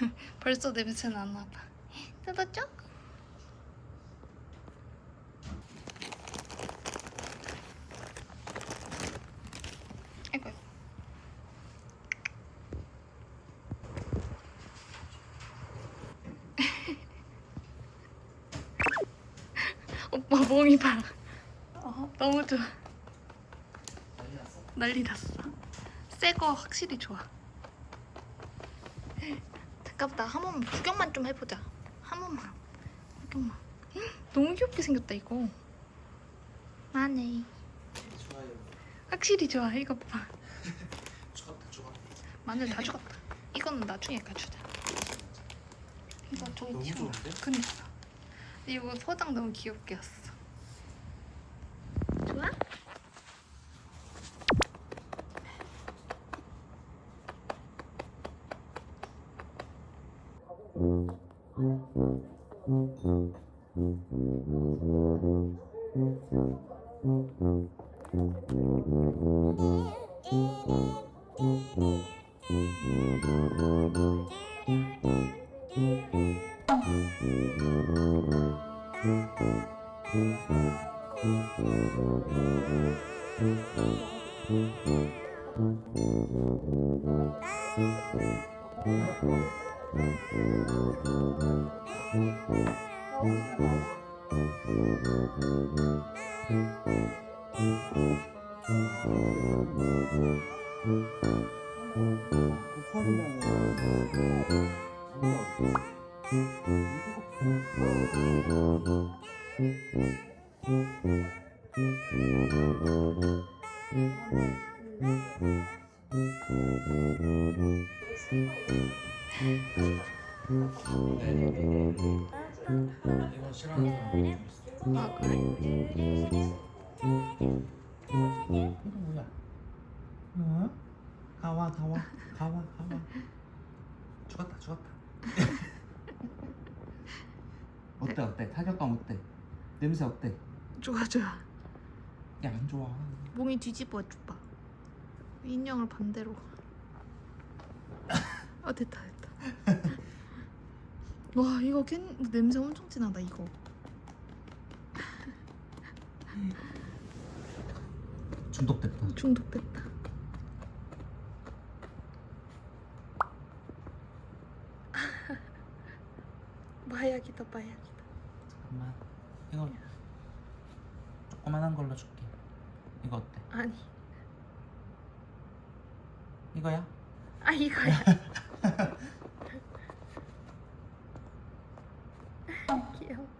벌써 냄새 나나 봐. 뜯었죠? 오빠 몽이 봐라. 어, 너무 좋아. 난리 났어. 새 거 확실히 좋아. 잠깐만 나한 번만 구경만 좀 해보자. 한 번만. 구경만. 헉, 너무 귀엽게 생겼다 이거. 마네. 확실히 좋아. 이거 봐. 죽었다 죽었다. 마늘 다 죽었다. 이거는 나중에 가주자. 이거 저기 너무. 좋은데? 그니까. 이거 포장 너무 귀엽게 했어. Mm-hmm. 老公，我快点啊！老公，你不够漂亮。 이거 싫어하는 사람 있어. 아 그래? 이거 뭐야? 어? 가와 가와 가와 가와. 죽었다 죽었다. 어때 어때? 타격감 어때? 냄새 어때? 좋아 좋아. 야안 좋아. 몽이 뒤집어 줘봐. 인형을 반대로. 아 됐다 됐다. 와 이거 캔 냄새 엄청 진하다 이거. 중독됐다. 중독됐다. 마약이다 마약이다. 잠깐만. 이거 조그만한 걸로 줄게. 이거 어때? 아니 이거야? 아 이거야. Thank you.